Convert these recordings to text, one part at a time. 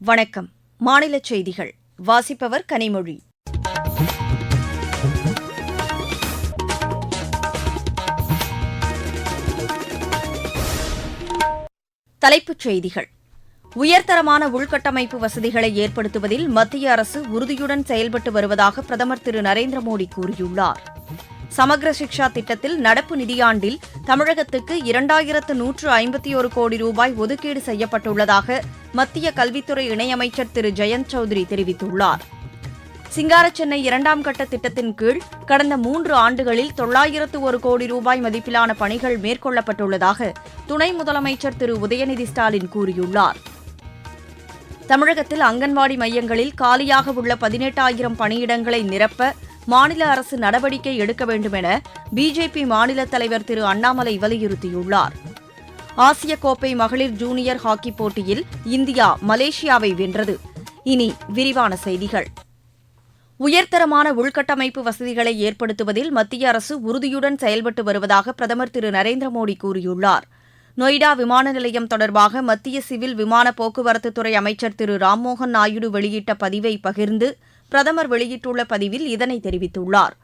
வணக்கம். மாநில செய்திகள். வாசிப்பவர் கனிமொழி. தலைப்புச் செய்திகள். உயர்தரமான உள்கட்டமைப்பு வசதிகளை ஏற்படுத்துவதில் மத்திய அரசு உறுதியுடன் செயல்பட்டு வருவதாக பிரதமர் திரு நரேந்திர மோடி கூறியுள்ளார். சமக்ர சிக்ஷா திட்டத்தில் நடப்பு நிதியாண்டில் தமிழகத்துக்கு இரண்டாயிரத்து நூற்று ஐம்பத்தி ஒரு கோடி ரூபாய் ஒதுக்கீடு செய்யப்பட்டுள்ளதாக மத்திய கல்வித்துறை இணையமைச்சர் திரு ஜெயந்த் சௌத்ரி தெரிவித்துள்ளார். சிங்காரச்சென்னை இரண்டாம் கட்ட திட்டத்தின் கீழ் கடந்த மூன்று ஆண்டுகளில் தொள்ளாயிரத்து ஒரு கோடி ரூபாய் மதிப்பிலான பணிகள் மேற்கொள்ளப்பட்டுள்ளதாக துணை முதலமைச்சர் திரு உதயநிதி ஸ்டாலின் கூறியுள்ளார். தமிழகத்தில் அங்கன்வாடி மையங்களில் காலியாக உள்ள பதினெட்டாயிரம் பணியிடங்களை நிரப்ப மாநில அரசு நடவடிக்கை எடுக்க வேண்டும் என பிஜேபி மாநில தலைவர் திரு அண்ணாமலை வலியுறுத்தியுள்ளார். ஆசிய கோப்பை மகளிர் ஜூனியர் ஹாக்கி போட்டியில் இந்தியா மலேசியாவை வென்றது. இனி விரிவான செய்திகள். உயர்தரமான உள்கட்டமைப்பு வசதிகளை ஏற்படுத்துவதில் மத்திய அரசு உறுதியுடன் செயல்பட்டு வருவதாக பிரதமர் திரு நரேந்திர மோடி கூறியுள்ளார். நொய்டா விமான நிலையம் தொடர்பாக மத்திய சிவில் விமான போக்குவரத்துத்துறை அமைச்சர் திரு ராம்மோகன் நாயுடு வெளியிட்ட பதிவை பகிர்ந்து பிரதமர் வெளியிட்டுள்ள பதிவில் இதனை தெரிவித்துள்ளார்.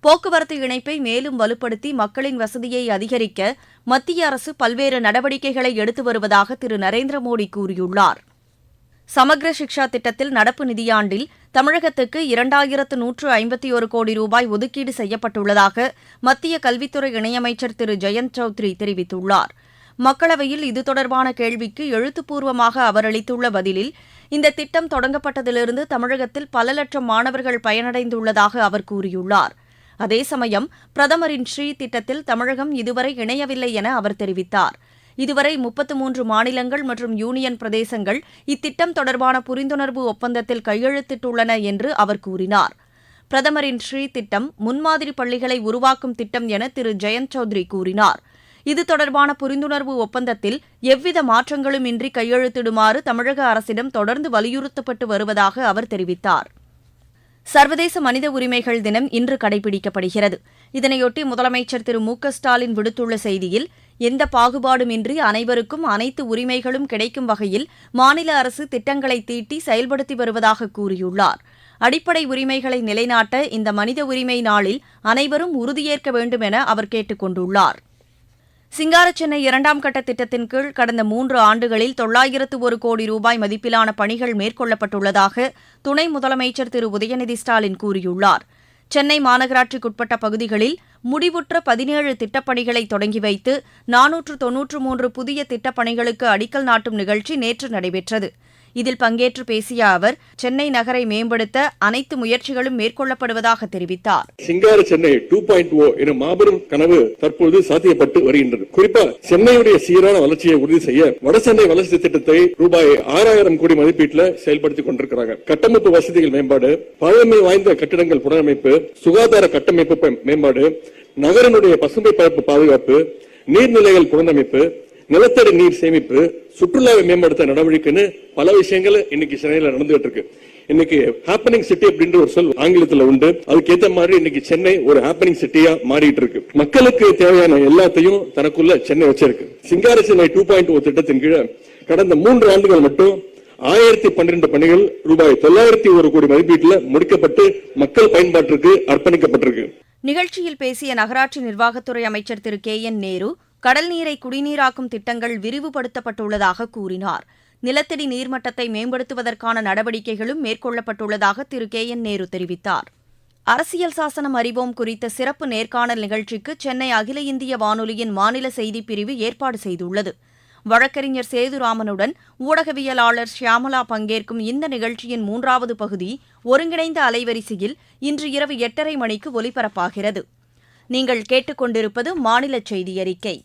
போக்குவரத்து இணைப்பை மேலும் வலுப்படுத்தி மக்களின் வசதியை அதிகரிக்க மத்திய அரசு பல்வேறு நடவடிக்கைகளை எடுத்து வருவதாக திரு. நரேந்திர மோடி கூறியுள்ளார். சமக்ர சிக்ஷா திட்டத்தில் நடப்பு நிதியாண்டில் தமிழகத்துக்கு இரண்டாயிரத்து நூற்று ஐம்பத்தி ஒரு கோடி ரூபாய் ஒதுக்கீடு செய்யப்பட்டுள்ளதாக மத்திய கல்வித்துறை இணையமைச்சர் திரு. ஜெயந்த் சௌத்ரி தெரிவித்துள்ளார். மக்களவையில் இது தொடர்பான கேள்விக்கு எழுத்துப்பூர்வமாக அவர் அளித்துள்ள பதிலில் இந்த திட்டம் தொடங்கப்பட்டதிலிருந்து தமிழகத்தில் பல லட்சம் மாணவர்கள் பயனடைந்துள்ளதாக அவர் கூறியுள்ளார். அதே சமயம் பிரதமரின் ஸ்ரீ திட்டத்தில் தமிழகம் இதுவரை இணையவில்லை என அவர் தெரிவித்தார். இதுவரை முப்பத்து மூன்று மாநிலங்கள் மற்றும் யூனியன் பிரதேசங்கள் இத்திட்டம் தொடர்பான புரிந்துணர்வு ஒப்பந்தத்தில் கையெழுத்திட்டுள்ளன என்று அவர் கூறினார். பிரதமரின் ஸ்ரீ திட்டம் முன்மாதிரி பள்ளிகளை உருவாக்கும் திட்டம் என திரு. ஜெயந்த் சௌத்ரி கூறினார். இது தொடர்பான புரிந்துணர்வு ஒப்பந்தத்தில் எவ்வித மாற்றங்களும் இன்றி கையெழுத்திடுமாறு தமிழக அரசிடம் தொடர்ந்து வலியுறுத்தப்பட்டு வருவதாக அவர் தெரிவித்தார். சர்வதேச மனித உரிமைகள் தினம் இன்று கடைபிடிக்கப்படுகிறது. இதனையொட்டி முதலமைச்சர் திரு மு ஸ்டாலின் விடுத்துள்ள செய்தியில் எந்த பாகுபாடுமின்றி அனைவருக்கும் அனைத்து உரிமைகளும் கிடைக்கும் வகையில் மாநில அரசு திட்டங்களை தீட்டி செயல்படுத்தி வருவதாக கூறியுள்ளார். அடிப்படை உரிமைகளை நிலைநாட்ட இந்த மனித உரிமை நாளில் அனைவரும் உறுதியேற்க வேண்டும் என அவர் கேட்டுக் கொண்டுள்ளார் சிங்கார சென்னை இரண்டாம் கட்ட திட்டத்தின் கீழ் கடந்த மூன்று ஆண்டுகளில் தொள்ளாயிரத்து ஒரு கோடி ரூபாய் மதிப்பிலான பணிகள் மேற்கொள்ளப்பட்டுள்ளதாக துணை முதலமைச்சர் திரு. உதயநிதி ஸ்டாலின் கூறியுள்ளார். சென்னை மாநகராட்சிக்குட்பட்ட பகுதிகளில் முடிவுற்ற பதினேழு திட்டப்பணிகளை தொடங்கி வைத்து நானூற்று தொன்னூற்று மூன்று புதிய திட்டப்பணிகளுக்கு அடிக்கல் நாட்டும் நிகழ்ச்சி நேற்று நடைபெற்றது. இதில் பங்கேற்று பேசிய அவர் சென்னை நகரை மேம்படுத்த அனைத்து முயற்சிகளும் மேற்கொள்ளப்படுவதாக தெரிவித்தார். சிங்கார சென்னை டூ பாயிண்ட் ஓ எனும் மாபெரும் கனவு தற்போது சாத்தியப்பட்டு வருகின்றது. குறிப்பா சென்னையுடைய சீரான வளர்ச்சியை உறுதி செய்ய வடசென்னை வளர்ச்சி திட்டத்தை ரூபாய் ஆறாயிரம் கோடி மதிப்பீட்டில் செயல்படுத்திக் கொண்டிருக்கிறாங்க. கட்டமைப்பு வசதிகள் மேம்பாடு பழமை வாய்ந்த கட்டிடங்கள் புனரமைப்பு சுகாதார கட்டமைப்பு மேம்பாடு நகரனுடைய பசுமை பரப்பு பாதுகாப்பு நீர்நிலைகள் புனரமைப்பு நிலத்தடி நீர் சேமிப்பு சுற்றுலாவை மேம்படுத்த நடவடிக்கைன்னு பல விஷயங்கள் இன்னைக்கு சென்னையில நடந்துகிட்டு இருக்கு. இன்னைக்கு ஹாப்பனிங் சிட்டி அப்படின்ற ஒரு சொல் ஆங்கிலத்துல உண்டு. அதுக்கு ஏத்த மாதிரி இன்னைக்கு சென்னை ஒரு ஹாப்பனிங் சிட்டியா மாறிட்டு இருக்கு. மக்களுக்கு தேவையான எல்லாத்தையும் தனக்குள்ள சென்னை வச்சிருக்கு. சிங்கார சென்னை டூ பாயிண்ட் ஓ திட்டத்தின் கீழே கடந்த மூன்று ஆண்டுகள் மட்டும் ஆயிரத்தி பன்னிரண்டு பணிகள் ரூபாய் தொள்ளாயிரத்தி ஒரு கோடி மதிப்பீட்டில் முடிக்கப்பட்டு மக்கள் பயன்பாட்டிற்கு அர்ப்பணிக்கப்பட்டிருக்கு. நிகழ்ச்சியில் பேசிய நகராட்சி நிர்வாகத்துறை அமைச்சர் திரு கே என் நேரு கடல் நீரை குடிநீராக்கும் திட்டங்கள் விரிவுபடுத்தப்பட்டுள்ளதாக கூறினார். நிலத்தடி நீர்மட்டத்தை மேம்படுத்துவதற்கான நடவடிக்கைகளும் மேற்கொள்ளப்பட்டுள்ளதாக திரு. கே. என். நேரு தெரிவித்தார். அரசியல் சாசனம் அறிவோம் குறித்த சிறப்பு நேர்காணல் நிகழ்ச்சிக்கு சென்னை அகில இந்திய வானொலியின் மாநில செய்திப் பிரிவு ஏற்பாடு செய்துள்ளது. வழக்கறிஞர் சேதுராமனுடன் ஊடகவியலாளர் ஷியாமலா பங்கேற்கும் இந்த நிகழ்ச்சியின் மூன்றாவது பகுதி ஒருங்கிணைந்த அலைவரிசையில் இன்று இரவு எட்டரை மணிக்கு ஒலிபரப்பாகிறது. நீங்கள் கேட்டுக்கொண்டிருப்பது மாநில செய்தி அறிக்கை.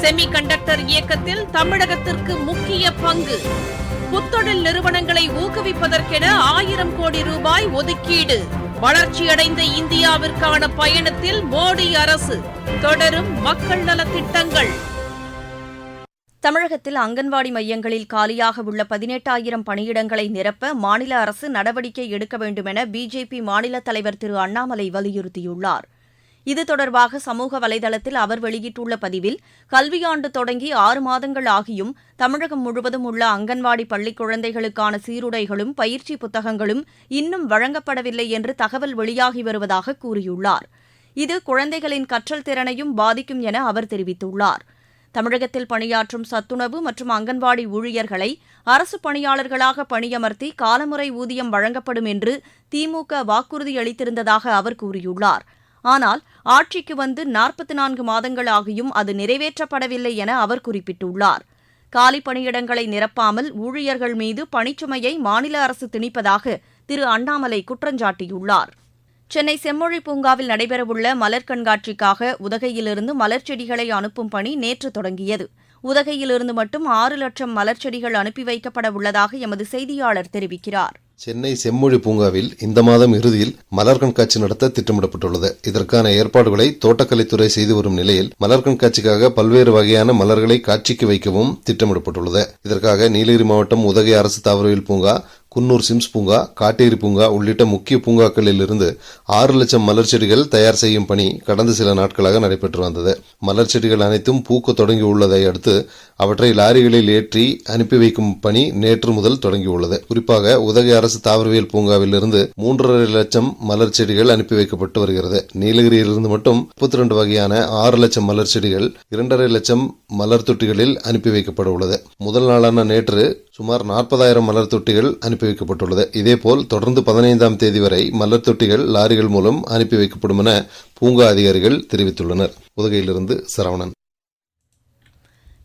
செமி கண்டக்டர் இயக்கத்தில் தமிழகத்திற்கு முக்கிய பங்கு. புத்தொழில் நிறுவனங்களை ஊக்குவிப்பதற்கென ஆயிரம் கோடி ரூபாய் ஒதுக்கீடு. வளர்ச்சியடைந்த இந்தியாவிற்கான பயணத்தில் மோடி அரசு தொடரும் மக்கள் நலத் திட்டங்கள் தமிழகத்தில் அங்கன்வாடி மையங்களில் காலியாக உள்ள பதினெட்டாயிரம் பணியிடங்களை நிரப்ப மாநில அரசு நடவடிக்கை எடுக்க வேண்டுமென பிஜேபி மாநில தலைவர் திரு அண்ணாமலை வலியுறுத்தியுள்ளார். இது தொடர்பாக சமூக வலைதளத்தில் அவர் வெளியிட்டுள்ள பதிவில் கல்வியாண்டு தொடங்கி ஆறு மாதங்கள் ஆகியும் தமிழகம் முழுவதும் உள்ள அங்கன்வாடி பள்ளி குழந்தைகளுக்கான சீருடைகளும் பயிற்சி புத்தகங்களும் இன்னும் வழங்கப்படவில்லை என்று தகவல் வெளியாகி வருவதாக கூறியுள்ளார். இது குழந்தைகளின் கற்றல் திறனையும் பாதிக்கும் என அவர் தெரிவித்துள்ளார். தமிழகத்தில் பணியாற்றும் சத்துணவு மற்றும் அங்கன்வாடி ஊழியர்களை அரசு பணியாளர்களாக பணியமர்த்தி காலமுறை ஊதியம் வழங்கப்படும் என்று திமுக வாக்குறுதியளித்திருந்ததாக அவர் கூறியுள்ளார். ஆனால் ஆட்சிக்கு வந்து நாற்பத்தி நான்கு மாதங்கள் ஆகியும் அது நிறைவேற்றப்படவில்லை என அவர் குறிப்பிட்டுள்ளார். காலி பணியிடங்களை நிரப்பாமல் ஊழியர்கள் மீது பணிச்சுமையை மாநில அரசு திணிப்பதாக திரு அண்ணாமலை குற்றஞ்சாட்டியுள்ளார். சென்னை செம்மொழி பூங்காவில் நடைபெறவுள்ள மலர் கண்காட்சிக்காக உதகையிலிருந்து மலர் செடிகளை அனுப்பும் பணி நேற்று தொடங்கியது. உதகையிலிருந்து மட்டும் ஆறு லட்சம் மலர் செடிகள் அனுப்பி வைக்கப்பட உள்ளதாக எமது செய்தியாளர் தெரிவிக்கிறார். சென்னை செம்மொழி பூங்காவில் இந்த மாதம் இறுதியில் மலர் கண்காட்சி நடத்த திட்டமிடப்பட்டுள்ளது. இதற்கான ஏற்பாடுகளை தோட்டக்கலைத்துறை செய்து வரும் நிலையில் மலர் கண்காட்சிக்காக பல்வேறு வகையான மலர்களை காட்சிக்கு வைக்கவும் திட்டமிடப்பட்டுள்ளது. இதற்காக நீலகிரி மாவட்டம் உதகை அரசு தாவரவியல் பூங்கா குன்னூர் சிம்ஸ் பூங்கா காட்டேரி பூங்கா உள்ளிட்ட முக்கிய பூங்காக்களில் இருந்து ஆறு லட்சம் மலர் செடிகள் தயார் செய்யும் பணி கடந்த சில நாட்களாக நடைபெற்று வந்தது. மலர் செடிகள் அனைத்தும் பூக்க தொடங்கியுள்ளதை அடுத்து அவற்றை லாரிகளில் ஏற்றி அனுப்பி வைக்கும் பணி நேற்று முதல் தொடங்கியுள்ளது குறிப்பாக உதகை அரசு தாவரவியல் பூங்காவில் இருந்து மூன்றரை லட்சம் மலர் செடிகள் அனுப்பி வைக்கப்பட்டு வருகிறது. நீலகிரியிலிருந்து மட்டும் முப்பத்தி ரெண்டு வகையான ஆறு லட்சம் மலர் செடிகள் இரண்டரை லட்சம் மலர் தொட்டிகளில் அனுப்பி வைக்கப்பட உள்ளது. முதல் நாளான நேற்று சுமார் நாற்பதாயிரம் மலர் தொட்டிகள் அனுப்பி வைக்கப்பட்டுள்ளது இதேபோல் தொடர்ந்து பதினைந்தாம் தேதி வரை மலர் தொட்டிகள் லாரிகள் மூலம் அனுப்பி வைக்கப்படும் என பூங்கா அதிகாரிகள் தெரிவித்துள்ளனர். உதகையிலிருந்து சரவணன்.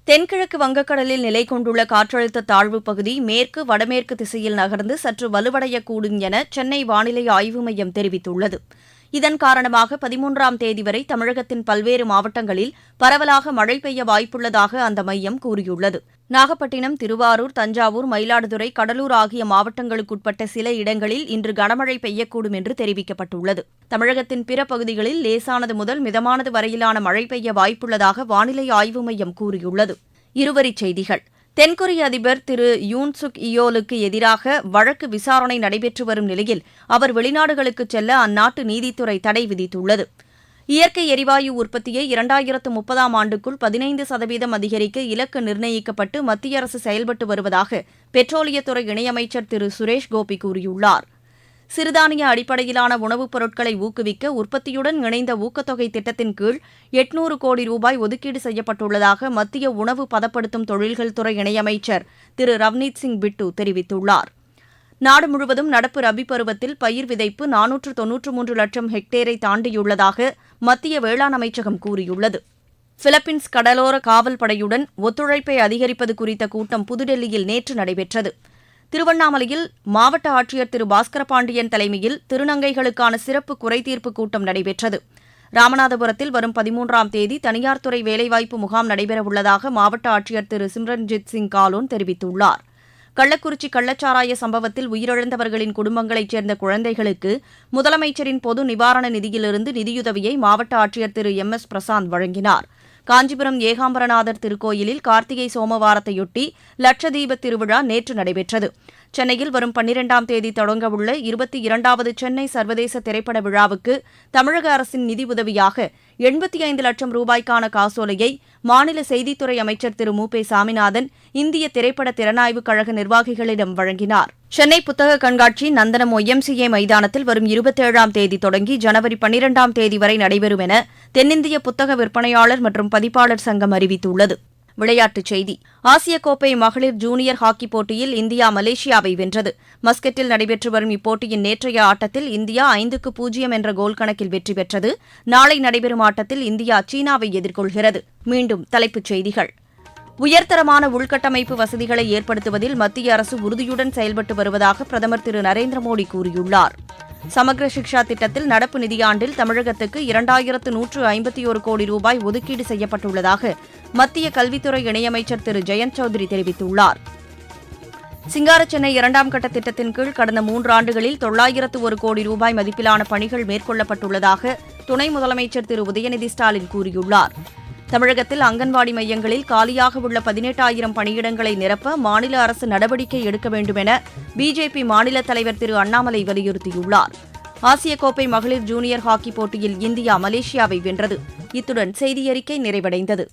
தென்கிழக்கு வங்கக்கடலில் நிலை கொண்டுள்ள காற்றழுத்த தாழ்வு பகுதி மேற்கு வடமேற்கு திசையில் நகர்ந்து சற்று வலுவடையக்கூடும் என சென்னை வானிலை ஆய்வு மையம் தெரிவித்துள்ளது. இதன் காரணமாக பதிமூன்றாம் தேதி வரை தமிழகத்தின் பல்வேறு மாவட்டங்களில் பரவலாக மழை பெய்ய வாய்ப்புள்ளதாக அந்த மையம் கூறியுள்ளது. நாகப்பட்டினம் திருவாரூர் தஞ்சாவூர் மயிலாடுதுறை கடலூர் ஆகிய மாவட்டங்களுக்குட்பட்ட சில இடங்களில் இன்று கனமழை பெய்யக்கூடும் என்று தெரிவிக்கப்பட்டுள்ளது. தமிழகத்தின் பிற பகுதிகளில் லேசானது முதல் மிதமானது வரையிலான மழை பெய்ய வாய்ப்புள்ளதாக வானிலை ஆய்வு மையம் கூறியுள்ளது. இருவரிச் செய்திகள். தென்கொரிய அதிபர் திரு யூன் சுக் இயோலுக்கு எதிராக வழக்கு விசாரணை நடைபெற்று வரும் நிலையில் அவர் வெளிநாடுகளுக்கு செல்ல அந்நாட்டு நீதித்துறை தடை விதித்துள்ளது. இயற்கை எரிவாயு உற்பத்தியை இரண்டாயிரத்து முப்பதாம் ஆண்டுக்குள் பதினைந்து சதவீதம் அதிகரிக்க இலக்கு நிர்ணயிக்கப்பட்டு மத்திய அரசு செயல்பட்டு வருவதாக பெட்ரோலியத்துறை இணையமைச்சர் திரு சுரேஷ் கோபி கூறியுள்ளார். சிறுதானிய அடிப்படையிலான உணவுப் பொருட்களை ஊக்குவிக்க உற்பத்தியுடன் இணைந்த ஊக்கத்தொகை திட்டத்தின் கீழ் எட்நூறு கோடி ரூபாய் ஒதுக்கீடு செய்யப்பட்டுள்ளதாக மத்திய உணவு பதப்படுத்தும் தொழில்கள் துறை இணையமைச்சர் திரு ரவ்னீத் சிங் பிட்டு தெரிவித்துள்ளார். நாடு முழுவதும் நடப்பு ரபி பருவத்தில் பயிர் விதைப்பு நானூற்று தொன்னூற்று மூன்று லட்சம் ஹெக்டேரை தாண்டியுள்ளதாக மத்திய வேளாண் அமைச்சகம் கூறியுள்ளது. பிலிப்பீன்ஸ் கடலோர காவல் படையுடன் ஒத்துழைப்பை அதிகரிப்பது குறித்த கூட்டம் புதுடெல்லியில் நேற்று நடைபெற்றது. திருவண்ணாமலையில் மாவட்ட ஆட்சியர் திரு பாஸ்கர பாண்டியன் தலைமையில் திருநங்கைகளுக்கான சிறப்பு குறைதீர்ப்பு கூட்டம் நடைபெற்றது. ராமநாதபுரத்தில் வரும் பதிமூன்றாம் தேதி தனியார் துறை வேலைவாய்ப்பு முகாம் நடைபெறவுள்ளதாக மாவட்ட ஆட்சியர் திரு சிம்ரன்ஜித் சிங் காலோன் தெரிவித்துள்ளார். கள்ளக்குறிச்சி கள்ளச்சாராய சம்பவத்தில் உயிரிழந்தவர்களின் குடும்பங்களைச் சேர்ந்த குழந்தைகளுக்கு முதலமைச்சரின் பொது நிவாரண நிதியிலிருந்து நிதியுதவியை மாவட்ட ஆட்சியர் திரு எம் எஸ் பிரசாந்த் வழங்கினார். காஞ்சிபுரம் ஏகாம்பரநாதர் திருக்கோயிலில் கார்த்திகை சோமவாரத்தையொட்டி லட்சதீப திருவிழா நேற்று நடைபெற்றது. சென்னையில் வரும் பன்னிரெண்டாம் தேதி தொடங்கவுள்ள இருபத்தி இரண்டாவது சென்னை சர்வதேச திரைப்பட விழாவுக்கு தமிழக அரசின் நிதி உதவியாக எண்பத்தி ஐந்து லட்சம் ரூபாய்க்கான காசோலையை மாநில செய்தித்துறை அமைச்சர் திரு மு. பே. சாமிநாதன் இந்திய திரைப்பட திறனாய்வுக் கழக நிர்வாகிகளிடம் வழங்கினார். சென்னை புத்தக கண்காட்சி நந்தனம் ஒய்எம்சிஏ மைதானத்தில் வரும் இருபத்தேழாம் தேதி தொடங்கி ஜனவரி பன்னிரெண்டாம் தேதி வரை நடைபெறும் என தென்னிந்திய புத்தக விற்பனையாளர் மற்றும் பதிப்பாளர் சங்கம் அறிவித்துள்ளது. விளையாட்டுச் செய்தி. ஆசிய கோப்பை மகளிர் ஜூனியர் ஹாக்கி போட்டியில் இந்தியா மலேசியாவை வென்றது. மஸ்கட்டில் நடைபெற்று வரும் இப்போட்டியின் நேற்றைய ஆட்டத்தில் இந்தியா ஐந்துக்கு பூஜ்ஜியம் என்ற கோல் கணக்கில் வெற்றி பெற்றது. நாளை நடைபெறும் ஆட்டத்தில் இந்தியா சீனாவை எதிர்கொள்கிறது. மீண்டும் தலைப்புச் செய்திகள். உயர்தரமான உள்கட்டமைப்பு வசதிகளை ஏற்படுத்துவதில் மத்திய அரசு உறுதியுடன் செயல்பட்டு வருவதாக பிரதமர் திரு நரேந்திர மோடி கூறியுள்ளார். சமக்ர சிக்ஷா திட்டத்தில் நடப்பு நிதியாண்டில் தமிழகத்துக்கு இரண்டாயிரத்து நூற்று ஐம்பத்தி ஒரு கோடி ரூபாய் ஒதுக்கீடு செய்யப்பட்டுள்ளதாக மத்திய கல்வித்துறை இணையமைச்சர் திரு ஜெயந்த் சௌத்ரி தெரிவித்துள்ளார். சிங்கார சென்னை இரண்டாம் கட்ட திட்டத்தின் கீழ் கடந்த மூன்றாண்டுகளில் தொள்ளாயிரத்து ஒரு கோடி ரூபாய் மதிப்பிலான பணிகள் மேற்கொள்ளப்பட்டுள்ளதாக துணை முதலமைச்சர் திரு உதயநிதி ஸ்டாலின் கூறியுள்ளார். தமிழகத்தில் அங்கன்வாடி மையங்களில் காலியாக உள்ள பதினெட்டாயிரம் பணியிடங்களை நிரப்ப மாநில அரசு நடவடிக்கை எடுக்க வேண்டும் என பிஜேபி மாநில தலைவர் திரு அண்ணாமலை வலியுறுத்தியுள்ளார். ஆசிய கோப்பை மகளிர் ஜூனியர் ஹாக்கி போட்டியில் இந்தியா மலேசியாவை வென்றது. இத்துடன் செய்தியறிக்கை நிறைவடைந்தது.